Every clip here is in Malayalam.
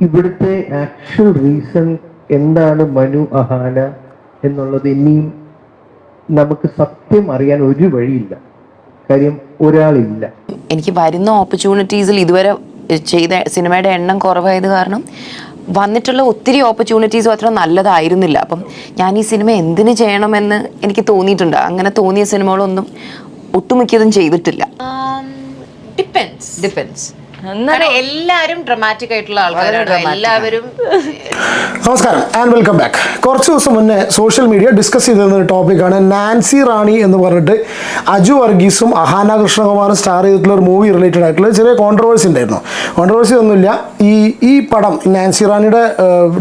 ഇവിടുത്തെ ആക്ച്വൽ റീസൺ എന്താണ് മനു അഹാന എന്നുള്ളത് ഇനിയും നമുക്ക് സത്യം അറിയാൻ ഒരു വഴിയില്ല. കാര്യം ഒരാളില്ല. എനിക്ക് വരുന്ന ഓപ്പർച്യൂണിറ്റീസിൽ ഇതുവരെ ചെയ്ത സിനിമയുടെ എണ്ണം കുറവായത് കാരണം വന്നിട്ടുള്ള ഒത്തിരി ഓപ്പർച്യൂണിറ്റീസും അത്ര നല്ലതായിരുന്നില്ല. അപ്പം ഞാൻ ഈ സിനിമ എന്തിനു ചെയ്യണമെന്ന് എനിക്ക് തോന്നിയിട്ടുണ്ട്. അങ്ങനെ തോന്നിയ സിനിമകളൊന്നും ഒട്ടുമിക്കതും ചെയ്തിട്ടില്ല. ഡിപ്പെൻസ് ഡിപ്പെൻസ് കാരണം ഡ്രമാറ്റിക് ആയിട്ടുള്ള ആൾക്കാരാണ്. എല്ലാവരും നമസ്കാരം ആൻഡ് വെൽക്കം ബാക്ക് കുറച്ച് ദിവസം മുന്നേ സോഷ്യൽ മീഡിയ ഡിസ്കസ് ചെയ്തിരുന്ന ഒരു ടോപ്പിക്കാണ് നാൻസി റാണി എന്ന് പറഞ്ഞിട്ട് അജു വർഗീസും അഹാന കൃഷ്ണകുമാറും സ്റ്റാർ ചെയ്തിട്ടുള്ള ഒരു മൂവി റിലേറ്റഡ് ആയിട്ടുള്ള ചെറിയ കോൺട്രവേഴ്സി ഉണ്ടായിരുന്നു. കോൺട്രവേഴ്സി ഒന്നുമില്ല. ഈ ഈ പടം നാൻസി റാണിയുടെ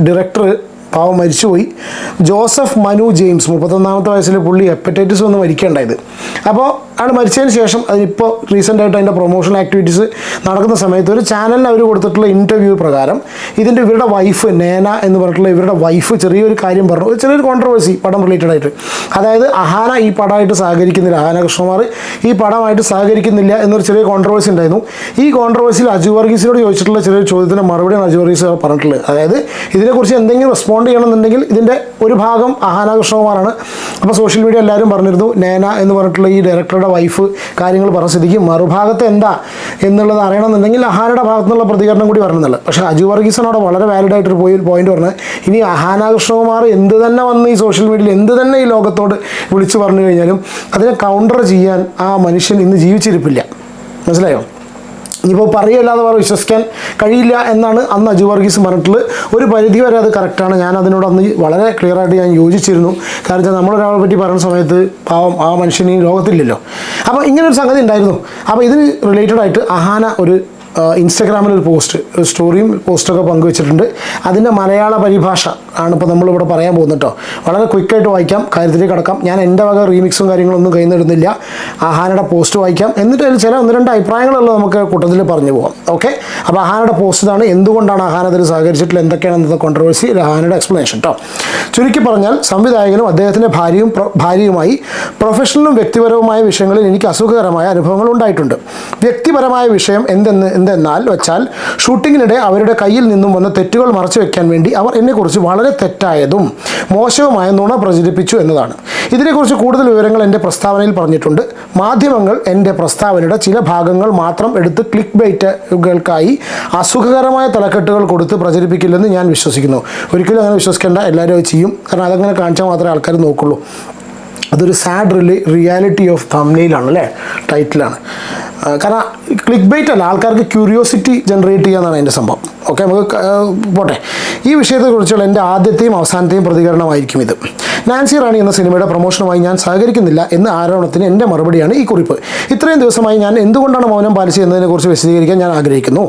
ഡയറക്ടർ പാവം മരിച്ചുപോയി. ജോസഫ് മനു ജെയിംസ് മുപ്പത്തൊന്നാമത്തെ വയസ്സിൽ പുള്ളി ഹെപ്പറ്റൈറ്റിസ് വന്ന് മരിക്കേണ്ടായത് അപ്പോൾ ആൾ മരിച്ചതിന് ശേഷം അതിനിപ്പോൾ റീസെന്റായിട്ട് അതിന്റെ പ്രൊമോഷൻ ആക്ടിവിറ്റീസ് നടക്കുന്ന സമയത്ത് ഒരു ചാനലിന് അവർ കൊടുത്തിട്ടുള്ള ഇന്റർവ്യൂ പ്രകാരം ഇതിന്റെ ഇവരുടെ വൈഫ് നേന എന്ന് പറഞ്ഞിട്ടുള്ള ഇവരുടെ വൈഫ് ചെറിയൊരു കാര്യം പറഞ്ഞു. ഒരു ചെറിയൊരു കോൺട്രവേഴ്സി പടം റിലേറ്റഡ് ആയിട്ട്. അതായത് അഹാന ഈ പടമായിട്ട് സഹകരിക്കുന്നില്ല. അഹാന കൃഷ്ണകുമാർ ഈ പടമായിട്ട് സഹകരിക്കുന്നില്ല എന്നൊരു ചെറിയ കോൺട്രവേഴ്സി ഉണ്ടായിരുന്നു. ഈ കോൺട്രവേഴ്സിയിൽ അജു വർഗീസിനോട് ചോദിച്ചിട്ടുള്ള ചെറിയൊരു ചോദ്യത്തിന് മറുപടിയാണ് അജു വർഗീസ് പറഞ്ഞിട്ടുള്ളത്. അതായത് ഇതിനെക്കുറിച്ച് എന്തെങ്കിലും റെസ്പോണ്ട് ചെയ്യണമെന്നുണ്ടെങ്കിൽ ഇതിന്റെ ഒരു ഭാഗം ആഹാന കൃഷ്ണകുമാറാണ് അപ്പോൾ സോഷ്യൽ മീഡിയ എല്ലാവരും പറഞ്ഞിരുന്നു നേന എന്ന് പറഞ്ഞിട്ടുള്ള ഈ ഡയറക്ടറുടെ വൈഫ് കാര്യങ്ങൾ പറഞ്ഞ സ്ഥിതിക്ക് മറുഭാഗത്ത് എന്താ എന്നുള്ളത് അറിയണമെന്നുണ്ടെങ്കിൽ അഹാനയുടെ ഭാഗത്തു നിന്നുള്ള പ്രതികരണം കൂടി വരണമെന്നുള്ളത് പക്ഷേ അജു വർഗീസനോട് വളരെ വാലിഡ് ആയിട്ടൊരു പോയി പോയിന്റ് പറഞ്ഞത്. ഇനി അഹാന കൃഷ്ണകുമാർ എന്ത് തന്നെ വന്ന് ഈ സോഷ്യൽ മീഡിയയിൽ എന്ത് തന്നെ ഈ ലോകത്തോട് വിളിച്ചു പറഞ്ഞു കഴിഞ്ഞാലും അതിനെ കൗണ്ടർ ചെയ്യാൻ ആ മനുഷ്യൻ ഇന്ന് ജീവിച്ചിരിപ്പില്ല. മനസ്സിലായോ? ഇനിയിപ്പോൾ പറയല്ലാതെ വേറെ വിശ്വസിക്കാൻ കഴിയില്ല എന്നാണ് അന്ന് അജു വർഗീസ് പറഞ്ഞിട്ടുള്ളത്. ഒരു പരിധി വരെ അത് കറക്റ്റാണ് ഞാൻ അതിനോട് അന്ന് വളരെ ക്ലിയർ ആയിട്ട് ഞാൻ യോജിച്ചിരുന്നു. കാരണം വെച്ചാൽ നമ്മളൊരാളെ പറ്റി പറയുന്ന സമയത്ത് പാവം ആ മനുഷ്യന് ഈ ലോകത്തില്ലല്ലോ. അപ്പോൾ ഒരു സംഗതി ഉണ്ടായിരുന്നു. അപ്പോൾ ഇതിന് റിലേറ്റഡ് ആയിട്ട് അഹാന ഒരു ഇൻസ്റ്റഗ്രാമിൽ ഒരു പോസ്റ്റ് ഒരു സ്റ്റോറിയും പോസ്റ്റൊക്കെ പങ്കുവച്ചിട്ടുണ്ട്. അതിന്റെ മലയാള പരിഭാഷ ആണ് ഇപ്പോൾ നമ്മളിവിടെ പറയാൻ പോകുന്നത് കേട്ടോ വളരെ ക്വിക്കായിട്ട് വായിക്കാം കാര്യത്തിലേക്ക് കടക്കാം. ഞാൻ എന്റെ വക റീമിക്സും കാര്യങ്ങളൊന്നും കയ്യിൽ നിന്നിടുന്നില്ല. ആഹാനയുടെ പോസ്റ്റ് വായിക്കാം. എന്നിട്ട് അതിൽ ചില ഒന്ന് രണ്ട് അഭിപ്രായങ്ങളുള്ളത് നമുക്ക് കൂട്ടത്തിൽ പറഞ്ഞു പോകാം ഓക്കെ അപ്പോൾ ആഹാനയുടെ പോസ്റ്റ് ഇതാണ്. എന്തുകൊണ്ടാണ് ആഹാന അതിൽ സഹകരിച്ചിട്ടുള്ള എന്തൊക്കെയാണ് എന്നത് കോൺട്രവേഴ്സി ആഹാനയുടെ എക്സ്പ്ലനേഷൻ കേട്ടോ ചുരുക്കി പറഞ്ഞാൽ സംവിധായകനും അദ്ദേഹത്തിന്റെ ഭാര്യയും ഭാര്യയുമായി പ്രൊഫഷണലും വ്യക്തിപരവുമായ വിഷയങ്ങളിൽ എനിക്ക് അസുഖകരമായ അനുഭവങ്ങൾ ഉണ്ടായിട്ടുണ്ട്. വ്യക്തിപരമായ വിഷയം എന്തെന്ന് എന്തെന്നാൽ വെച്ചാൽ ഷൂട്ടിങ്ങിനിടെ അവരുടെ കയ്യിൽ നിന്നും വന്ന തെറ്റുകൾ മറച്ചു വെക്കാൻ വേണ്ടി അവർ എന്നെക്കുറിച്ച് വളരെ തെറ്റായതും മോശവുമായ നുണ പ്രചരിപ്പിച്ചു എന്നതാണ്. ഇതിനെക്കുറിച്ച് കൂടുതൽ വിവരങ്ങൾ എന്റെ പ്രസ്താവനയിൽ പറഞ്ഞിട്ടുണ്ട്. മാധ്യമങ്ങൾ എന്റെ പ്രസ്താവനയുടെ ചില ഭാഗങ്ങൾ മാത്രം എടുത്ത് ക്ലിക്ക് ബൈറ്റുകൾക്കായി അസുഖകരമായ തലക്കെട്ടുകൾ കൊടുത്ത് പ്രചരിപ്പിക്കില്ലെന്ന് ഞാൻ വിശ്വസിക്കുന്നു. ഒരിക്കലും അങ്ങനെ വിശ്വസിക്കേണ്ട. എല്ലാവരും ചെയ്യും. കാരണം അതങ്ങനെ കാണിച്ചാൽ മാത്രമേ ആൾക്കാർ നോക്കുള്ളൂ. അതൊരു സാഡ് റിലി റിയാലിറ്റി ഓഫ് തമ്നെയിലാണ് അല്ലേ? ടൈറ്റിലാണ് കാരണം ക്ലിക്ക് ബൈറ്റ് അല്ല. ആൾക്കാർക്ക് ക്യൂരിയോസിറ്റി ജനറേറ്റ് ചെയ്യാന്നാണ് എന്റെ സംഭവം. ഓക്കെ നമുക്ക് പോട്ടെ. ഈ വിഷയത്തെക്കുറിച്ചുള്ള എന്റെ ആദ്യത്തെയും അവസാനത്തെയും പ്രതികരണമായിരിക്കും ഇത്. നാൻസി റാണി എന്ന സിനിമയുടെ പ്രൊമോഷനുമായി ഞാൻ സഹകരിക്കുന്നില്ല എന്ന ആരോപണത്തിന് എന്റെ മറുപടിയാണ് ഈ കുറിപ്പ്. ഇത്രയും ദിവസമായി ഞാൻ എന്തുകൊണ്ടാണ് മൗനം പാലിച്ചത് എന്നതിനെക്കുറിച്ച് വിശദീകരിക്കാൻ ഞാൻ ആഗ്രഹിക്കുന്നു.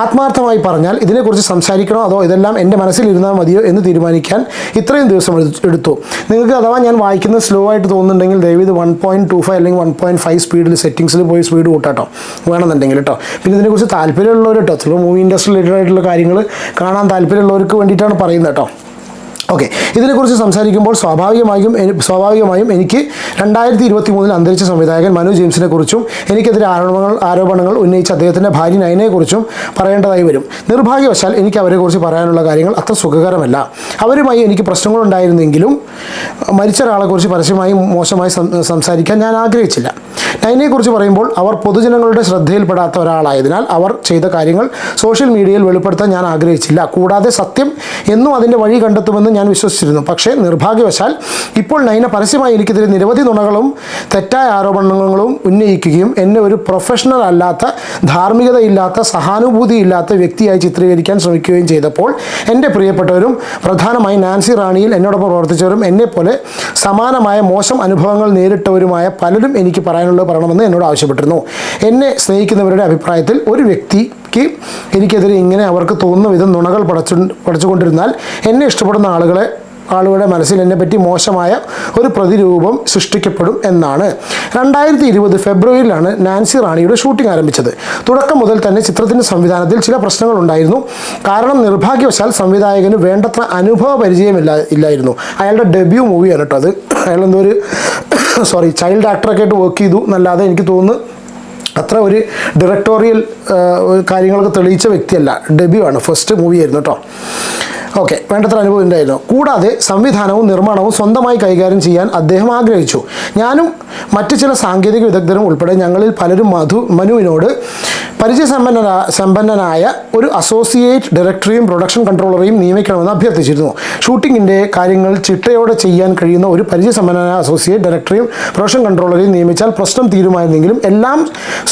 ആത്മാർത്ഥമായി പറഞ്ഞാൽ ഇതിനെക്കുറിച്ച് സംസാരിക്കണോ അതോ ഇതെല്ലാം എന്റെ മനസ്സിലിരുന്നാൽ മതിയോ എന്ന് തീരുമാനിക്കാൻ ഇത്രയും ദിവസം എടുത്തു. നിങ്ങൾക്ക് അഥവാ ഞാൻ വായിക്കുന്നത് സ്ലോ ആയിട്ട് തോന്നുന്നുണ്ടെങ്കിൽ ദയവീത് വൺ പോയിന്റ് ടു ഫൈവ് അല്ലെങ്കിൽ വൺ പോയിന്റ് ഫൈവ് സ്പീഡിൽ സെറ്റിങ്സിൽ പോയി സ്പീഡ് കൂട്ടാട്ടോ. വേണമെന്നുണ്ടെങ്കിൽ കേട്ടോ പിന്നെ ഇതിനെക്കുറിച്ച് താല്പര്യമുള്ളവർ കേട്ടോ ചിലപ്പോൾ മൂവി ഇൻഡസ്ട്രി റിലേറ്റഡ് ആയിട്ടുള്ള കാര്യങ്ങൾ കാണാൻ താല്പര്യമുള്ളവർക്ക് വേണ്ടിയിട്ടാണ് പറയുന്നത് കേട്ടോ. ഓക്കെ ഇതിനെക്കുറിച്ച് സംസാരിക്കുമ്പോൾ സ്വാഭാവികമായും സ്വാഭാവികമായും എനിക്ക് രണ്ടായിരത്തി ഇരുപത്തി മൂന്നിൽ അന്തരിച്ച സംവിധായകൻ മനു ജെയിംസിനെ കുറിച്ചും എനിക്കെതിരെ ആരോപണങ്ങൾ ആരോപണങ്ങൾ ഉന്നയിച്ച അദ്ദേഹത്തിന്റെ ഭാര്യ നയനെക്കുറിച്ചും പറയേണ്ടതായി വരും. നിർഭാഗ്യവശാൽ എനിക്ക് അവരെക്കുറിച്ച് പറയാനുള്ള കാര്യങ്ങൾ അത്ര സുഖകരമല്ല. അവരുമായി എനിക്ക് പ്രശ്നങ്ങളുണ്ടായിരുന്നെങ്കിലും മരിച്ച ഒരാളെക്കുറിച്ച് പരസ്യമായി മോശമായി സംസാരിക്കാൻ ഞാൻ ആഗ്രഹിച്ചില്ല. നയനെക്കുറിച്ച് പറയുമ്പോൾ അവർ പൊതുജനങ്ങളുടെ ശ്രദ്ധയിൽപ്പെടാത്ത ഒരാളായതിനാൽ അവർ ചെയ്ത കാര്യങ്ങൾ സോഷ്യൽ മീഡിയയിൽ വെളിപ്പെടുത്താൻ ഞാൻ ആഗ്രഹിച്ചില്ല. കൂടാതെ സത്യം എന്നും അതിന്റെ വഴി കണ്ടെത്തുമെന്ന് ഞാൻ വിശ്വസിച്ചിരുന്നു. പക്ഷേ നിർഭാഗ്യവശാൽ ഇപ്പോൾ നൈന പരസ്യമായി എനിക്കെതിരെ നിരവധി നുണകളും തെറ്റായ ആരോപണങ്ങളും ഉന്നയിക്കുകയും എന്നെ ഒരു പ്രൊഫഷണൽ അല്ലാത്ത ധാർമ്മികതയില്ലാത്ത സഹാനുഭൂതിയില്ലാത്ത വ്യക്തിയായി ചിത്രീകരിക്കാൻ ശ്രമിക്കുകയും ചെയ്തപ്പോൾ എന്റെ പ്രിയപ്പെട്ടവരും പ്രധാനമായി നാൻസി റാണിയിൽ എന്നോടൊപ്പം പ്രവർത്തിച്ചവരും എന്നെപ്പോലെ സമാനമായ മോശം അനുഭവങ്ങൾ നേരിട്ടവരുമായ പലരും എനിക്ക് പറയാനുള്ളത് പറയണമെന്ന് എന്നോട് ആവശ്യപ്പെട്ടിരുന്നു. എന്നെ സ്നേഹിക്കുന്നവരുടെ അഭിപ്രായത്തിൽ ഒരു വ്യക്തിക്ക് എനിക്കെതിരെ ഇങ്ങനെ അവർക്ക് തോന്നുന്ന വിധം നുണകൾ പടച്ചു പടച്ചുകൊണ്ടിരുന്നാൽ എന്നെ ഇഷ്ടപ്പെടുന്ന ആളുകളെ ആളുകളുടെ മനസ്സിൽ എന്നെപ്പറ്റി മോശമായ ഒരു പ്രതിരൂപം സൃഷ്ടിക്കപ്പെടും എന്നാണ്. രണ്ടായിരത്തി ഇരുപത് ഫെബ്രുവരിയിലാണ് നാൻസി റാണിയുടെ ഷൂട്ടിംഗ് ആരംഭിച്ചത്. തുടക്കം മുതൽ തന്നെ ചിത്രത്തിന്റെ സംവിധാനത്തിൽ ചില പ്രശ്നങ്ങൾ ഉണ്ടായിരുന്നു കാരണം നിർഭാഗ്യവശാൽ സംവിധായകന് വേണ്ടത്ര അനുഭവ പരിചയമില്ല ഇല്ലായിരുന്നു. അയാളുടെ ഡെബ്യൂ മൂവിയാണ് കേട്ടോ അത്. അയാൾ എന്തോ ഒരു സോറി ചൈൽഡ് ആക്ടറൊക്കെ ആയിട്ട് വർക്ക് ചെയ്തു എന്നല്ലാതെ എനിക്ക് തോന്നുന്നു അത്ര ഒരു ഡയറക്ടോറിയൽ കാര്യങ്ങളൊക്കെ തെളിയിച്ച വ്യക്തിയല്ല. ഡെബ്യൂ ആണ്. ഫസ്റ്റ് മൂവി ആയിരുന്നു കേട്ടോ ഓക്കെ വേണ്ടത്ര അനുഭവം ഉണ്ടായിരുന്നു. കൂടാതെ സംവിധാനവും നിർമ്മാണവും സ്വന്തമായി കൈകാര്യം ചെയ്യാൻ അദ്ദേഹം ആഗ്രഹിച്ചു. ഞാനും മറ്റു ചില സാങ്കേതിക വിദഗ്ധരും ഉൾപ്പെടെ ഞങ്ങളിൽ പലരും മധു മനുവിനോട് പരിചയസമ്പന്നനാ സമ്പന്നനായ ഒരു അസോസിയേറ്റ് ഡയറക്ടറെയും പ്രൊഡക്ഷൻ കൺട്രോളറെയും നിയമിക്കണമെന്ന് അഭ്യർത്ഥിച്ചിരുന്നു. ഷൂട്ടിങ്ങിന്റെ കാര്യങ്ങൾ ചിട്ടയോടെ ചെയ്യാൻ കഴിയുന്ന ഒരു പരിചയസമ്പന്നനായ അസോസിയേറ്റ് ഡയറക്ടറെയും പ്രൊഡക്ഷൻ കൺട്രോളറെയും നിയമിച്ചാൽ പ്രശ്നം തീരുമായിരുന്നെങ്കിലും എല്ലാം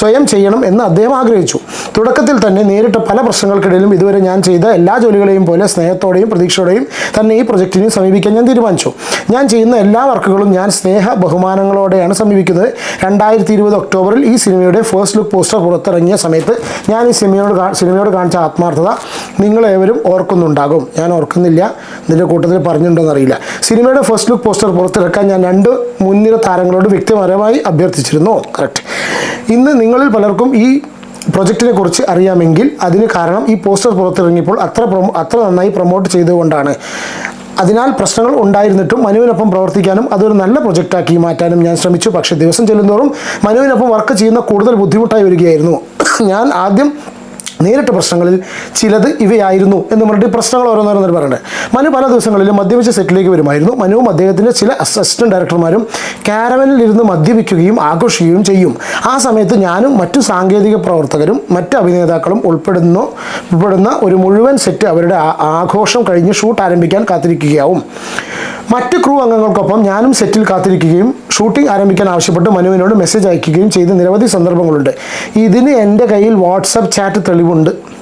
സ്വയം ചെയ്യണം എന്ന് അദ്ദേഹം ആഗ്രഹിച്ചു. തുടക്കത്തിൽ തന്നെ നേരിട്ട പല പ്രശ്നങ്ങൾക്കിടയിലും ഇതുവരെ ഞാൻ ചെയ്ത എല്ലാ ജോലികളെയും പോലെ സ്നേഹത്തോടെയും പ്രതീക്ഷയോടെയും തന്നെ ഈ പ്രൊജക്റ്റിനെ സമീപിക്കാൻ ഞാൻ തീരുമാനിച്ചു. ഞാൻ ചെയ്യുന്ന എല്ലാ വർക്കുകളും ഞാൻ സ്നേഹ ബഹുമാനങ്ങളോടെയാണ് സമീപിക്കുന്നത്. രണ്ടായിരത്തി ഇരുപത് ഒക്ടോബറിൽ ഈ സിനിമയുടെ ഫസ്റ്റ് ലുക്ക് പോസ്റ്റർ പുറത്തിറങ്ങിയ സമയത്ത് ഞാൻ ഈ സിനിമയോട് സിനിമയോട് കാണിച്ച ആത്മാർത്ഥത നിങ്ങളേവരും ഓർക്കുന്നുണ്ടാകും. ഞാൻ ഓർക്കുന്നില്ല. ഇതിന്റെ കൂട്ടത്തിൽ പറഞ്ഞിട്ടുണ്ടോയെന്നറിയില്ല സിനിമയുടെ ഫസ്റ്റ് ലുക്ക് പോസ്റ്റർ പുറത്തിറക്കാൻ ഞാൻ രണ്ട് മുൻനിര താരങ്ങളോട് വ്യക്തിപരമായി അഭ്യർത്ഥിച്ചിരുന്നു. കറക്റ്റ് ഇന്ന് നിങ്ങളിൽ പലർക്കും ഈ പ്രൊജക്റ്റിനെ കുറിച്ച് അറിയാമെങ്കിൽ അതിന് കാരണം ഈ പോസ്റ്റർ പുറത്തിറങ്ങിയപ്പോൾ അത്ര അത്ര നന്നായി പ്രൊമോട്ട് ചെയ്തുകൊണ്ടാണ്. അതിനാൽ പ്രശ്നങ്ങൾ ഉണ്ടായിരുന്നിട്ടും മനുവിനൊപ്പം പ്രവർത്തിക്കാനും അതൊരു നല്ല പ്രൊജക്റ്റാക്കി മാറ്റാനും ഞാൻ ശ്രമിച്ചു. പക്ഷേ ദിവസം ചെല്ലുന്തോറും മനുവിനൊപ്പം വർക്ക് ചെയ്യുന്ന കൂടുതൽ ബുദ്ധിമുട്ടായി വരികയായിരുന്നു. ഞാൻ ആദ്യം നേരിട്ട പ്രശ്നങ്ങളിൽ ചിലത് ഇവയായിരുന്നു എന്ന് പറഞ്ഞിട്ട് പ്രശ്നങ്ങൾ ഓരോന്നോരോന്നും പറയണ്ടേ മനു പല ദിവസങ്ങളിലും മദ്യപിച്ച സെറ്റിലേക്ക് വരുമായിരുന്നു. മനുവും അദ്ദേഹത്തിന്റെ ചില അസിസ്റ്റന്റ് ഡയറക്ടർമാരും കാരവനിൽ ഇരുന്ന് മദ്യപിക്കുകയും ആഘോഷിക്കുകയും ചെയ്യും. ആ സമയത്ത് ഞാനും മറ്റു സാങ്കേതിക പ്രവർത്തകരും മറ്റ് അഭിനേതാക്കളും ഉൾപ്പെടുന്നു ഉൾപ്പെടുന്ന ഒരു മുഴുവൻ സെറ്റ് അവരുടെ ആഘോഷം കഴിഞ്ഞ് ഷൂട്ട് ആരംഭിക്കാൻ കാത്തിരിക്കുകയാവും. മറ്റ് ക്രൂ അംഗങ്ങൾക്കൊപ്പം ഞാനും സെറ്റിൽ കാത്തിരിക്കുകയും ഷൂട്ടിംഗ് ആരംഭിക്കാൻ ആവശ്യപ്പെട്ട് മനുവിനോട് മെസ്സേജ് അയക്കുകയും ചെയ്ത നിരവധി സന്ദർഭങ്ങളുണ്ട്. ഇതിന് എന്റെ കയ്യിൽ വാട്സപ്പ് ചാറ്റ് തെളിവുണ്ട്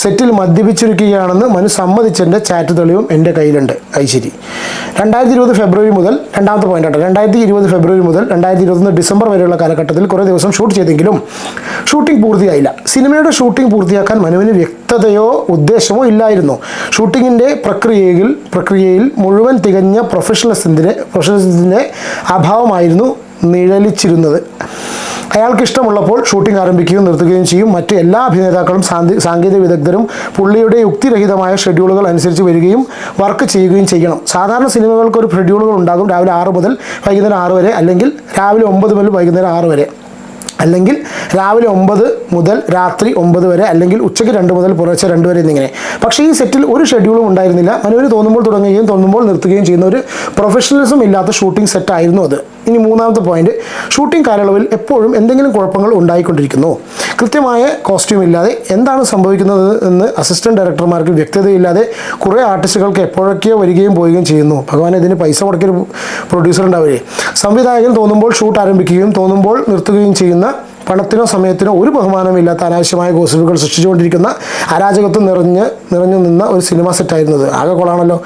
സെറ്റിൽ മദ്യപിച്ചിരിക്കുകയാണെന്ന് മനു സമ്മതിച്ചതിന്റെ ചാറ്റ് തെളിവും എന്റെ കയ്യിലുണ്ട്. ശരി. രണ്ടായിരത്തി ഇരുപത് ഫെബ്രുവരി മുതൽ രണ്ടാമത്തെ പോയിന്റ് ആണ് രണ്ടായിരത്തി ഇരുപത് ഫെബ്രുവരി മുതൽ രണ്ടായിരത്തി ഇരുപത്തൊന്ന് ഡിസംബർ വരെയുള്ള കാലഘട്ടത്തിൽ കുറേ ദിവസം ഷൂട്ട് ചെയ്തെങ്കിലും ഷൂട്ടിംഗ് പൂർത്തിയായില്ല. സിനിമയുടെ ഷൂട്ടിംഗ് പൂർത്തിയാക്കാൻ മനുവിന് വ്യക്തതയോ ഉദ്ദേശമോ ഇല്ലായിരുന്നു. ഷൂട്ടിങ്ങിന്റെ പ്രക്രിയയിൽ പ്രക്രിയയിൽ മുഴുവൻ തികഞ്ഞ പ്രൊഫഷണലിസത്തിന്റെ പ്രൊഫഷണലിസത്തിന്റെ അഭാവമായിരുന്നു നിഴലിച്ചിരുന്നത്. അയാൾക്ക് ഇഷ്ടമുള്ളപ്പോൾ ഷൂട്ടിംഗ് ആരംഭിക്കുകയും നിർത്തുകയും ചെയ്യും. മറ്റ് എല്ലാ അഭിനേതാക്കളും സാങ്കേതിക വിദഗ്ധരും പുള്ളിയുടെ യുക്തിരഹിതമായ ഷെഡ്യൂളുകൾ അനുസരിച്ച് വരികയും വർക്ക് ചെയ്യുകയും ചെയ്യണം. സാധാരണ സിനിമകൾക്ക് ഒരു ഷെഡ്യൂളുകൾ ഉണ്ടാകും രാവിലെ ആറ് മുതൽ വൈകുന്നേരം ആറ് വരെ അല്ലെങ്കിൽ രാവിലെ ഒമ്പത് മുതൽ വൈകുന്നേരം ആറ് വരെ. അല്ലെങ്കിൽ രാവിലെ ഒമ്പത് മുതൽ രാത്രി ഒമ്പത് വരെ അല്ലെങ്കിൽ ഉച്ചയ്ക്ക് രണ്ട് മുതൽ പുലർച്ചെ രണ്ട് വരെ എന്നിങ്ങനെ. പക്ഷേ ഈ സെറ്റിൽ ഒരു ഷെഡ്യൂളും ഉണ്ടായിരുന്നില്ല. മനുവിന് തോന്നുമ്പോൾ തുടങ്ങുകയും തോന്നുമ്പോൾ നിർത്തുകയും ചെയ്യുന്ന ഒരു പ്രൊഫഷണലിസം ഇല്ലാത്ത ഷൂട്ടിംഗ് സെറ്റായിരുന്നു അത്. ഇനി മൂന്നാമത്തെ പോയിന്റ് ഷൂട്ടിംഗ് കാലയളവിൽ എപ്പോഴും എന്തെങ്കിലും കുഴപ്പങ്ങൾ ഉണ്ടായിക്കൊണ്ടിരിക്കുന്നു. കൃത്യമായ കോസ്റ്റ്യൂം ഇല്ലാതെ എന്താണ് സംഭവിക്കുന്നത് എന്ന് അസിസ്റ്റന്റ് ഡയറക്ടർമാർക്ക് വ്യക്തതയില്ലാതെ കുറേ ആർട്ടിസ്റ്റുകൾക്ക് എപ്പോഴൊക്കെയോ വരികയും പോവുകയും ചെയ്യുന്നു. ഭഗവാൻ ഇതിന് പൈസ മുടക്കിയൊരു പ്രൊഡ്യൂസർ ഉണ്ടാവില്ലേ സംവിധായകൻ തോന്നുമ്പോൾ ഷൂട്ട് ആരംഭിക്കുകയും തോന്നുമ്പോൾ നിർത്തുകയും ചെയ്യുന്ന പണത്തിനോ സമയത്തിനോ ഒരു ബഹുമാനമില്ലാത്ത അനാവശ്യമായ ഗോസിപ്പുകൾ സൃഷ്ടിച്ചുകൊണ്ടിരിക്കുന്ന അരാജകത്വം നിറഞ്ഞ് നിറഞ്ഞു നിന്ന ഒരു സിനിമ സെറ്റായിരുന്നത്. ആകെ കൊള്ളാണല്ലോ.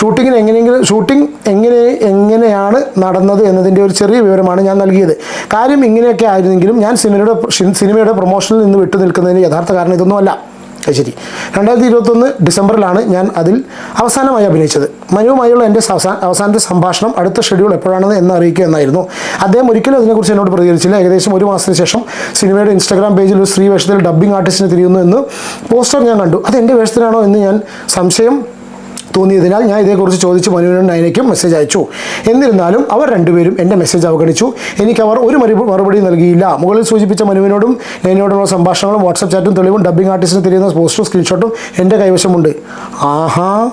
ഷൂട്ടിങ്ങിന് എങ്ങനെയെങ്കിലും ഷൂട്ടിംഗ് എങ്ങനെ എങ്ങനെയാണ് നടന്നത് എന്നതിന്റെ ഒരു ചെറിയ വിവരമാണ് ഞാൻ നൽകിയത്. കാര്യം ഇങ്ങനെയൊക്കെ ആയിരുന്നെങ്കിലും ഞാൻ സിനിമയുടെ സിനിമയുടെ പ്രൊമോഷനിൽ നിന്ന് വിട്ടു നിൽക്കുന്നതിന് യഥാർത്ഥ കാരണം ഇതൊന്നുമല്ല. അത് രണ്ടായിരത്തി ഇരുപത്തൊന്ന് ഡിസംബറിലാണ് ഞാൻ അതിൽ അവസാനമായി അഭിനയിച്ചത്. മനുവുമായുള്ള എന്റെ അവസാന അവസാനത്തെ സംഭാഷണം അടുത്ത ഷെഡ്യൂൾ എപ്പോഴാണെന്ന് എന്ന് അറിയിക്കുക എന്നായിരുന്നു. അദ്ദേഹം ഒരിക്കലും അതിനെക്കുറിച്ച് എന്നോട് പ്രതികരിച്ചില്ല. ഏകദേശം ഒരു മാസത്തിന് ശേഷം സിനിമയുടെ ഇൻസ്റ്റാഗ്രാം പേജിൽ ഒരു സ്ത്രീ വേഷത്തിൽ ഡബ്ബിംഗ് ആർട്ടിസ്റ്റിനെ തിരിയുന്നു എന്ന് പോസ്റ്റർ ഞാൻ കണ്ടു. അത് എന്റെ വേഷത്തിലാണോ എന്ന് ഞാൻ സംശയം തോന്നിയതിനാൽ ഞാൻ ഇതേക്കുറിച്ച് ചോദിച്ച് മനുവിനും നയനയ്ക്കും മെസ്സേജ് അയച്ചു. എന്നിരുന്നാലും അവർ രണ്ടുപേരും എന്റെ മെസ്സേജ് അവഗണിച്ചു. എനിക്ക് അവർ ഒരു മറുപടി നൽകിയില്ല. മുകളിൽ സൂചിപ്പിച്ച മനുവിനോടും നയനയോടുള്ള സംഭാഷണങ്ങളും വാട്സപ്പ് ചാറ്റും തെളിവും ഡബ്ബിംഗ് ആർട്ടിസ്റ്റിന് തിരിയുന്ന പോസ്റ്റും സ്ക്രീൻഷോട്ടും എന്റെ കൈവശമുണ്ട്. ആഹാ.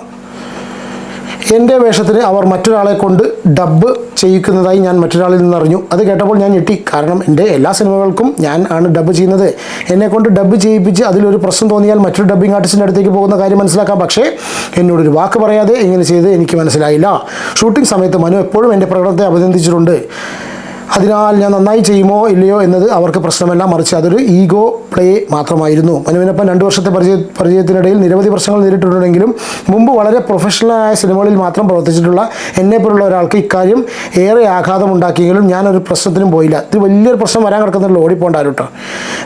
എന്റെ വേഷത്തിന് അവർ മറ്റൊരാളെ കൊണ്ട് ഡബ്ബ് ചെയ്യിക്കുന്നതായി ഞാൻ മറ്റൊരാളിൽ നിന്ന് അറിഞ്ഞു അത് കേട്ടപ്പോൾ ഞാൻ ഞെട്ടി. കാരണം എന്റെ എല്ലാ സിനിമകൾക്കും ഞാൻ ആണ് ഡബ്ബ് ചെയ്യുന്നത്. എന്നെ കൊണ്ട് ഡബ്ബ് ചെയ്യിപ്പിച്ച് അതിലൊരു പ്രശ്നം തോന്നിയാൽ മറ്റൊരു ഡബ്ബിംഗ് ആർട്ടിസ്റ്റിന്റെ അടുത്തേക്ക് പോകുന്ന കാര്യം മനസ്സിലാക്കാം. പക്ഷേ എന്നോടൊരു വാക്ക് പറയാതെ ഇങ്ങനെ ചെയ്ത് എനിക്ക് മനസ്സിലായില്ല. ഷൂട്ടിംഗ് സമയത്ത് മനു എപ്പോഴും എന്റെ പ്രകടനത്തെ അഭിനന്ദിച്ചിട്ടുണ്ട്. അതിനാൽ ഞാൻ നന്നായി ചെയ്യുമോ ഇല്ലയോ എന്നത് അവർക്ക് പ്രശ്നമല്ല മറിച്ച് അതൊരു ഈഗോ പ്ലേ മാത്രമായിരുന്നു. മനുവിനൊപ്പം രണ്ട് വർഷത്തെ പരിചയ പരിചയത്തിനിടയിൽ നിരവധി പ്രശ്നങ്ങൾ നേരിട്ടിട്ടുണ്ടെങ്കിലും മുമ്പ് വളരെ പ്രൊഫഷണലായ സിനിമകളിൽ മാത്രം പ്രവർത്തിച്ചിട്ടുള്ള എന്നെപ്പോലുള്ള ഒരാൾക്ക് ഇക്കാര്യം ഏറെ ആഘാതമുണ്ടാക്കിയെങ്കിലും ഞാനൊരു പ്രശ്നത്തിനും പോയില്ല. ഇത് വലിയൊരു പ്രശ്നം വരാൻ കിടക്കുന്നുള്ള ഓടിപ്പോണ്ടാരും കേട്ടോ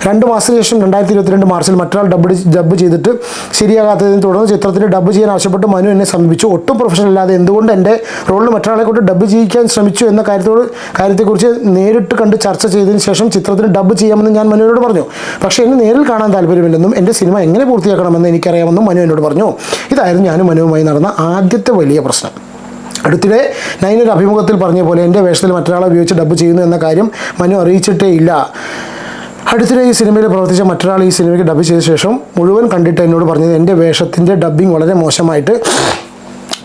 രണ്ട് മാസത്തിന് ശേഷം രണ്ടായിരത്തി ഇരുപത്തിരണ്ട് മാർച്ചിൽ മറ്റൊരാൾ ഡബ് ഡബ് ചെയ്തിട്ട് ശരിയാകാത്തതിനെ തുടർന്ന് ചിത്രത്തിന് ഡബ് ചെയ്യാൻ ആവശ്യപ്പെട്ട് മനു എന്നെ സമീപിച്ചു. ഒട്ടും പ്രൊഫഷണൽ അല്ലാതെ എന്തുകൊണ്ട് എന്റെ റോളിൽ മറ്റൊരാളെ കൊണ്ട് ഡബ് ചെയ്യിക്കാൻ ശ്രമിച്ചു എന്ന കാര്യത്തോട് കാര്യത്തെക്കുറിച്ച് നേരിട്ട് കണ്ട് ചർച്ച ചെയ്തതിന് ശേഷം ചിത്രത്തിന് ഡബ് ചെയ്യാമെന്ന് ഞാൻ മനുവിനോട് പറഞ്ഞു. പക്ഷേ എന്നെ നേരിൽ കാണാൻ താല്പര്യമില്ലെന്നും എന്റെ സിനിമ എങ്ങനെ പൂർത്തിയാക്കണമെന്ന് എനിക്കറിയാമെന്നും മനു എന്നോട് പറഞ്ഞു. ഇതായിരുന്നു ഞാനും മനുവുമായി നടന്ന ആദ്യത്തെ വലിയ പ്രശ്നം. അടുത്തിടെ നൈനൊരു അഭിമുഖത്തിൽ പറഞ്ഞ പോലെ എന്റെ വേഷത്തിൽ മറ്റൊരാളെ ഉപയോഗിച്ച് ഡബ് ചെയ്യുന്നു എന്ന കാര്യം മനു അറിയിച്ചിട്ടേ ഇല്ല. അടുത്തിടെ ഈ സിനിമയിൽ പ്രവർത്തിച്ച മറ്റൊരാൾ ഈ സിനിമയ്ക്ക് ഡബ് ചെയ്ത ശേഷം മുഴുവൻ കണ്ടിട്ട് എന്നോട് പറഞ്ഞത് എന്റെ വേഷത്തിന്റെ ഡബ്ബിംഗ് വളരെ മോശമായിട്ട്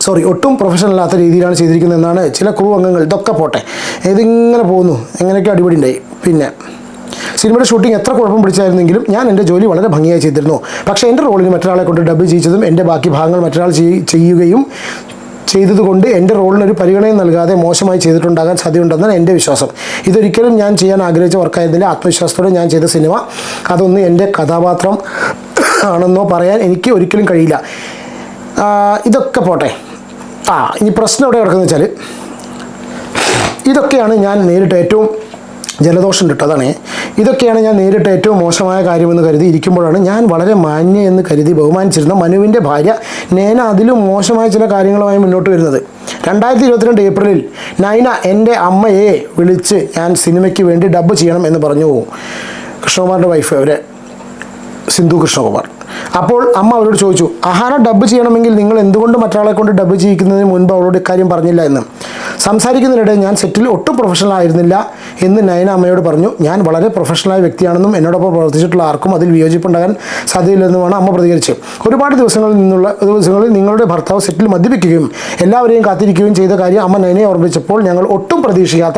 സോറി ഒട്ടും പ്രൊഫഷണൽ അല്ലാത്ത രീതിയിലാണ് ചെയ്തിരിക്കുന്നത് എന്നാണ് ചില ക്രൂ അംഗങ്ങൾ ഇതൊക്കെ പോട്ടെ. ഇതിങ്ങനെ പോകുന്നു. എങ്ങനെയൊക്കെ അടിപൊളി ഉണ്ടായി പിന്നെ സിനിമയുടെ ഷൂട്ടിംഗ് എത്ര കുഴപ്പം പിടിച്ചായിരുന്നെങ്കിലും ഞാൻ എന്റെ ജോലി വളരെ ഭംഗിയായി ചെയ്തിരുന്നു. പക്ഷേ എന്റെ റോളിന് മറ്റൊരാളെ കൊണ്ട് ഡബ് ചെയ്യിച്ചതും എന്റെ ബാക്കി ഭാഗങ്ങൾ മറ്റൊരാൾ ചെയ്യുകയും ചെയ്തതുകൊണ്ട് എന്റെ റോളിനൊരു പരിഗണന നൽകാതെ മോശമായി ചെയ്തിട്ടുണ്ടാകാൻ സാധ്യതയുണ്ടെന്നാണ് എന്റെ വിശ്വാസം. ഇതൊരിക്കലും ഞാൻ ചെയ്യാൻ ആഗ്രഹിച്ച വർക്കായിരുന്നില്ല. ആത്മവിശ്വാസത്തോടെ ഞാൻ ചെയ്ത സിനിമ അതൊന്നും എന്റെ കഥാപാത്രം ആണെന്നോ പറയാൻ എനിക്ക് ഒരിക്കലും കഴിയില്ല. ഇതൊക്കെ പോട്ടെ. ആ ഇനി പ്രശ്നം എവിടെ കിടക്കുന്നത് വെച്ചാൽ ഇതൊക്കെയാണ് ഞാൻ നേരിട്ട് ഏറ്റവും ജലദോഷം കിട്ടതാണ് ഇതൊക്കെയാണ് ഞാൻ നേരിട്ട് ഏറ്റവും മോശമായ കാര്യമെന്ന് കരുതി ഇരിക്കുമ്പോഴാണ് ഞാൻ വളരെ മാന്യ എന്ന് കരുതി ബഹുമാനിച്ചിരുന്ന മനുവിന്റെ ഭാര്യ നേന അതിലും മോശമായ ചില കാര്യങ്ങളുമായി മുന്നോട്ട് വരുന്നത്. രണ്ടായിരത്തി ഇരുപത്തിരണ്ട് ഏപ്രിലിൽ നൈന എന്റെ അമ്മയെ വിളിച്ച് ഞാൻ സിനിമയ്ക്ക് വേണ്ടി ഡബ്ബ് ചെയ്യണം എന്ന് പറഞ്ഞു. കൃഷ്ണകുമാറിന്റെ വൈഫ് അവരെ സിന്ധു കൃഷ്ണകുമാർ. അപ്പോൾ അമ്മ അവരോട് ചോദിച്ചു അഹാന ഡബ് ചെയ്യണമെങ്കിൽ നിങ്ങൾ എന്തുകൊണ്ട് മറ്റൊരാളെ കൊണ്ട് ഡബ് ചെയ്യിക്കുന്നതിന് മുൻപ് അവളോട് ഇക്കാര്യം പറഞ്ഞില്ല എന്ന്? സംസാരിക്കുന്നതിനിടെ ഞാൻ സെറ്റിൽ ഒട്ടും പ്രൊഫഷണൽ ആയിരുന്നില്ല എന്ന് നയന അമ്മയോട് പറഞ്ഞു. ഞാൻ വളരെ പ്രൊഫഷണലായ വ്യക്തിയാണെന്നും എന്നോടൊപ്പം പ്രവർത്തിച്ചിട്ടുള്ള ആർക്കും അതിൽ വിയോജിപ്പുണ്ടാകാൻ സാധ്യതയില്ലെന്നുമാണ് അമ്മ പ്രതികരിച്ചത്. ഒരുപാട് ദിവസങ്ങളിൽ നിന്നുള്ള ദിവസങ്ങളിൽ നിങ്ങളുടെ ഭർത്താവ് സെറ്റിൽ മദ്യപിക്കുകയും എല്ലാവരെയും കാത്തിരിക്കുകയും ചെയ്ത കാര്യം അമ്മ നയനയെ ഓർമ്മിച്ചപ്പോൾ ഞങ്ങൾ ഒട്ടും പ്രതീക്ഷിക്കാത്ത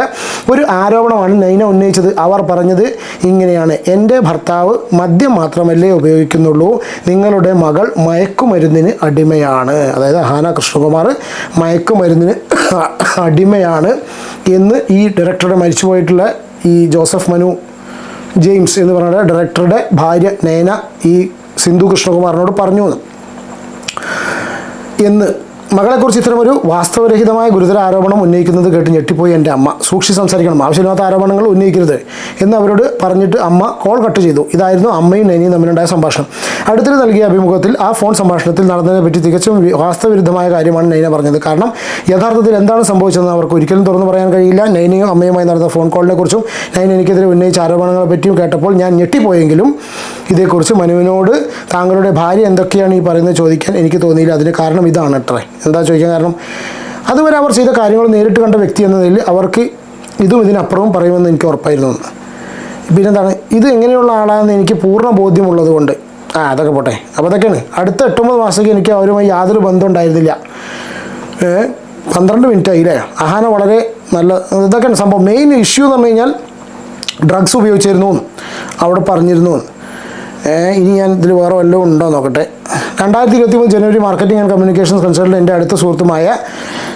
ഒരു ആരോപണമാണ് നൈന ഉന്നയിച്ചത്. അവർ പറഞ്ഞത് ഇങ്ങനെയാണ്. എന്റെ ഭർത്താവ് മദ്യം മാത്രമല്ലേ ഉപയോഗിക്കുന്നുള്ളൂ. നിങ്ങളുടെ മകൾ മയക്കുമരുന്നിന് അടിമയാണ്. അതായത് ഹാന കൃഷ്ണകുമാർ മയക്കുമരുന്നിന് അടിമയാണ് എന്ന് ഈ ഡയറക്ടറുടെ മരിച്ചുപോയിട്ടുള്ള ഈ ജോസഫ് മനു ജെയിംസ് എന്ന് പറയുന്ന ഡയറക്ടറുടെ ഭാര്യ നേന ഈ സിന്ധു കൃഷ്ണകുമാറിനോട് പറഞ്ഞു എന്ന്. മകളെക്കുറിച്ച് ഇത്തരമൊരു വാസ്തവരഹിതമായ ഗുരുതര ആരോപണം ഉന്നയിക്കുന്നത് കേട്ട് ഞെട്ടിപ്പോയി എന്റെ അമ്മ. സൂക്ഷി സംസാരിക്കണം. ആവശ്യമില്ലാത്ത ആരോപണങ്ങൾ ഉന്നയിക്കരുത് എന്ന് അവരോട് പറഞ്ഞിട്ട് അമ്മ കോൾ കട്ട് ചെയ്തു. ഇതായിരുന്നു അമ്മയും നൈനിയും തമ്മിലുണ്ടായ സംഭാഷണം. അടുത്തിടെ നൽകിയ അഭിമുഖത്തിൽ ആ ഫോൺ സംഭാഷണത്തിൽ നടന്നതിനെ പറ്റി തികച്ചും വാസ്തവവിരുദ്ധമായ കാര്യമാണ് നൈന പറഞ്ഞത്. കാരണം യഥാർത്ഥത്തിൽ എന്താണ് സംഭവിച്ചതെന്ന് അവർക്ക് ഒരിക്കലും തുറന്നു പറയാൻ കഴിയില്ല. നൈനയും അമ്മയുമായി നടന്ന ഫോൺ കോളിനെ കുറിച്ചും നൈന എനിക്കെതിരെ ഉന്നയിച്ച ആരോപണങ്ങളെ പറ്റിയും കേട്ടപ്പോൾ ഞാൻ ഞെട്ടിപ്പോയെങ്കിലും ഇതേക്കുറിച്ച് മനുവിനോട് താങ്കളുടെ ഭാര്യ എന്തൊക്കെയാണ് ഈ പറയുന്നത് ചോദിക്കാൻ എനിക്ക് തോന്നിയില്ല. അതിന് കാരണം ഇതാണ് അത്രേ. എന്താ ചോദിക്കാൻ കാരണം അതുവരെ അവർ ചെയ്ത കാര്യങ്ങൾ നേരിട്ട് കണ്ട വ്യക്തി എന്ന നിലയിൽ അവർക്ക് ഇതും ഇതിനപ്പുറവും പറയുമെന്ന് എനിക്ക് ഉറപ്പായിരുന്നു. പിന്നെന്താണ് ഇത് എങ്ങനെയുള്ള ആളാണെന്ന് എനിക്ക് പൂർണ ബോധ്യമുള്ളത് കൊണ്ട്. ആ അതൊക്കെ പോട്ടെ. അപ്പോൾ അതൊക്കെയാണ്. അടുത്ത എട്ടൊമ്പത് മാസത്തേക്ക് എനിക്ക് അവരുമായി യാതൊരു ബന്ധം ഉണ്ടായിരുന്നില്ല. പന്ത്രണ്ട് മിനിറ്റ് ആയില്ലേ? അഹാന വളരെ നല്ല ഇതൊക്കെയാണ് സംഭവം. മെയിൻ ഇഷ്യൂ എന്ന് പറഞ്ഞു കഴിഞ്ഞാൽ ഡ്രഗ്സ് ഉപയോഗിച്ചിരുന്നു അവിടെ പറഞ്ഞിരുന്നു ഇനി ഞാൻ ഇതിൽ വേറെ വല്ലതും ഉണ്ടോ നോക്കട്ടെ. രണ്ടായിരത്തി ഇരുപത്തി മൂന്ന് ജനുവരി മാർക്കറ്റിംഗ് ആൻഡ് കമ്മ്യൂണിക്കേഷൻസ് കൺസൾട്ടന്റ് എന്റെ അടുത്ത സുഹൃത്തുമായ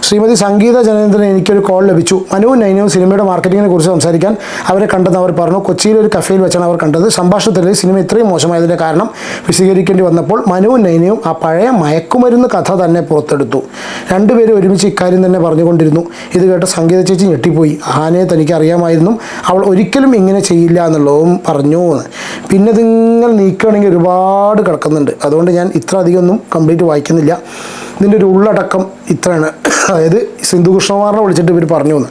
ശ്രീമതി സംഗീത ജനേന്ദ്രൻ എനിക്കൊരു കോൾ ലഭിച്ചു. മനുവും നൈനവും സിനിമയുടെ മാർക്കറ്റിങ്ങിനെ കുറിച്ച് സംസാരിക്കാൻ അവരെ കണ്ടെന്ന് അവർ പറഞ്ഞു. കൊച്ചിയിലെ ഒരു കഫേയിൽ വെച്ചാണ് അവർ കണ്ടത്. സംഭാഷണത്തിൽ സിനിമ ഇത്രയും മോശമായതിന്റെ കാരണം വിശദീകരിക്കേണ്ടി വന്നപ്പോൾ മനുവും നൈനയും ആ പഴയ മയക്കുമരുന്ന് കഥ തന്നെ പുറത്തെടുത്തു. രണ്ടുപേരും ഒരുമിച്ച് ഇക്കാര്യം തന്നെ പറഞ്ഞുകൊണ്ടിരുന്നു. ഇത് കേട്ട സംഗീത ചേച്ചി ഞെട്ടിപ്പോയി. ആനയെ തനിക്ക് അറിയാമായിരുന്നു അവൾ ഒരിക്കലും ഇങ്ങനെ ചെയ്യില്ല എന്നുള്ളതും പറഞ്ഞു. പിന്നെ ഇതിങ്ങനെ നീക്കുകയാണെങ്കിൽ ഒരുപാട് കിടക്കുന്നുണ്ട്. അതുകൊണ്ട് ഞാൻ ഇത്ര അധികം ഒന്നും കംപ്ലീറ്റ് വായിക്കുന്നില്ല. ഇതിന്റെ ഒരു ഉള്ളടക്കം ഇത്രയാണ്. അതായത് സിന്ധുകൃഷ്ണകുമാറിനെ വിളിച്ചിട്ട് ഇവർ പറഞ്ഞു എന്ന്.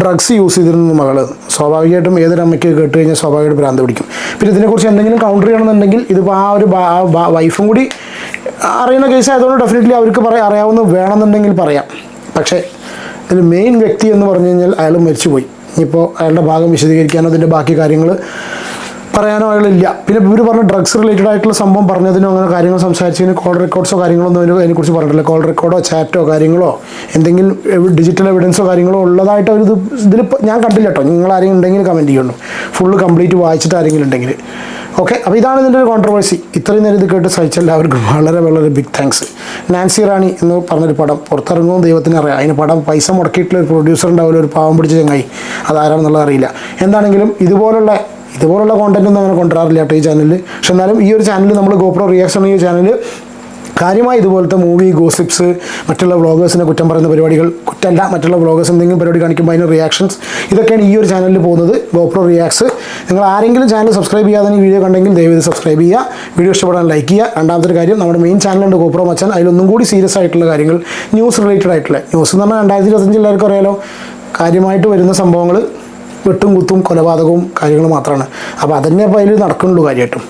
ഡ്രഗ്സ് യൂസ് ചെയ്തിരുന്നു മകൾ. സ്വാഭാവികമായിട്ടും ഏതൊരു അമ്മയ്ക്ക് കേട്ട് കഴിഞ്ഞാൽ സ്വാഭാവികമായിട്ട് ഭ്രാന്ത് പിടിക്കും. പിന്നെ ഇതിനെക്കുറിച്ച് എന്തെങ്കിലും കൗണ്ടർ ചെയ്യണമെന്നുണ്ടെങ്കിൽ ഇതിപ്പോൾ ആ ഒരു വൈഫും കൂടി അറിയുന്ന കേസ് ആയതുകൊണ്ട് ഡെഫിനറ്റ്ലി അവർക്ക് പറയാം അറിയാവുന്ന വേണമെന്നുണ്ടെങ്കിൽ പറയാം. പക്ഷേ ഇതിൽ മെയിൻ വ്യക്തി എന്ന് പറഞ്ഞു കഴിഞ്ഞാൽ അയാൾ മരിച്ചുപോയി. ഇനിയിപ്പോൾ അയാളുടെ ഭാഗം വിശദീകരിക്കാനോ അതിന്റെ ബാക്കി കാര്യങ്ങൾ പറയാനോ അയാളില്ല പിന്നെ ഇവർ പറഞ്ഞ ഡ്രഗ്സ് റിലേറ്റഡ് ആയിട്ടുള്ള സംഭവം പറഞ്ഞതിനോ അങ്ങനെ കാര്യങ്ങൾ സംസാരിച്ചതിന് കോൾ റെക്കോർഡ്സോ കാര്യങ്ങളൊന്നും അതിനെ അതിനെക്കുറിച്ച് പറഞ്ഞിട്ടില്ല. കോൾ റെക്കോർഡോ ചാറ്റോ കാര്യങ്ങളോ എന്തെങ്കിലും ഡിജിറ്റൽ എവിഡൻസോ കാര്യങ്ങളോ ഉള്ളതായിട്ട് ഒരു ഇത് ഇതിലിപ്പോൾ ഞാൻ കണ്ടില്ല കേട്ടോ നിങ്ങൾ ആരെങ്കിലും ഉണ്ടെങ്കിൽ കമന്റ് ചെയ്യണം ഫുള്ള് കംപ്ലീറ്റ് വായിച്ചിട്ട് ആരെങ്കിലും ഉണ്ടെങ്കിൽ. ഓക്കെ അപ്പോൾ ഇതാണ് ഇതിന്റെ ഒരു കോൺട്രവേഴ്സി ഇത്രയും നേരം ഇത് കേട്ട് സഹിച്ച എല്ലാവർക്കും വളരെ വളരെ ബിഗ് താങ്ക്സ് നാൻസി റാണി എന്ന് പറഞ്ഞൊരു പടം പുറത്തിറങ്ങുമെന്ന് ദൈവത്തിന് അറിയാം. അതിന് പടം പൈസ മുടക്കിയിട്ടുള്ള ഒരു പ്രൊഡ്യൂസർ ഉണ്ടാവില്ല ഒരു പാവം പിടിച്ച ചങ്ങായി. അതാരാണെന്നുള്ളത് അറിയില്ല. എന്താണെങ്കിലും ഇതുപോലുള്ള ഇതുപോലുള്ള കോണ്ടന്റ് ഒന്നും അങ്ങനെ കൊണ്ടുവരാറില്ല കേട്ടോ ഈ ചാനലിൽ പക്ഷെ എന്നാലും ഈ ഒരു ചാനൽ നമ്മൾ ഗോപ്രോ റിയാക്ഷൻ ഈ ചാനൽ കാര്യമായി ഇതുപോലത്തെ മൂവി ഗോസിപ്സ് മറ്റുള്ള വ്ളോഗേഴ്സിനെ കുറ്റം പറയുന്ന പരിപാടികൾ കുറ്റമല്ല മറ്റുള്ള വ്ളോഗേഴ്സ് എന്തെങ്കിലും പരിപാടി കാണിക്കുമ്പോൾ അതിന് റിയാക്ഷൻസ് ഇതൊക്കെയാണ് ഈ ഒരു ചാനലിൽ പോകുന്നത് ഗോപ്രോ റിയാക്സ് നിങ്ങൾ ആരെങ്കിലും ചാനൽ സബ്സ്ക്രൈബ് ചെയ്യാതെ ഈ വീഡിയോ കണ്ടെങ്കിൽ ദയവേത് സബ്സ്ക്രൈബ് ചെയ്യുക. വീഡിയോ ഇഷ്ടപ്പെടാൻ ലൈക്ക് ചെയ്യുക. രണ്ടാമത്തെ കാര്യം നമ്മുടെ മെയിൻ ചാനലുണ്ട് ഗോപ്രോ മച്ചാൻ. അതിലൊന്നും കൂടി സീരിയസ് ആയിട്ടുള്ള കാര്യങ്ങൾ ന്യൂസ് റിലേറ്റഡ് ആയിട്ടുള്ള. ന്യൂസ് എന്ന് പറഞ്ഞാൽ രണ്ടായിരത്തി ഇരുപത്തഞ്ച് എല്ലാവർക്കും അറിയാലോ കാര്യമായിട്ട് വരുന്ന സംഭവങ്ങൾ വെട്ടും കുത്തും കൊലപാതകവും കാര്യങ്ങളും മാത്രമാണ്. അപ്പോൾ അതന്നെ അപ്പോൾ അതിൽ നടക്കുന്നുള്ളൂ കാര്യമായിട്ടും.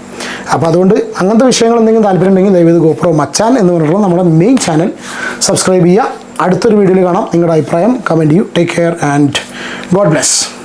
അപ്പോൾ അതുകൊണ്ട് അങ്ങനത്തെ വിഷയങ്ങൾ എന്തെങ്കിലും താല്പര്യം ഉണ്ടെങ്കിൽ ദയവേത് ഗോപ്രോ മച്ചാൻ എന്ന് പറഞ്ഞിട്ടുള്ള നമ്മുടെ മെയിൻ ചാനൽ സബ്സ്ക്രൈബ് ചെയ്യുക. അടുത്തൊരു വീഡിയോയിൽ കാണാം. നിങ്ങളുടെ അഭിപ്രായം കമന്റ് ചെയ്യൂ. Take care and God bless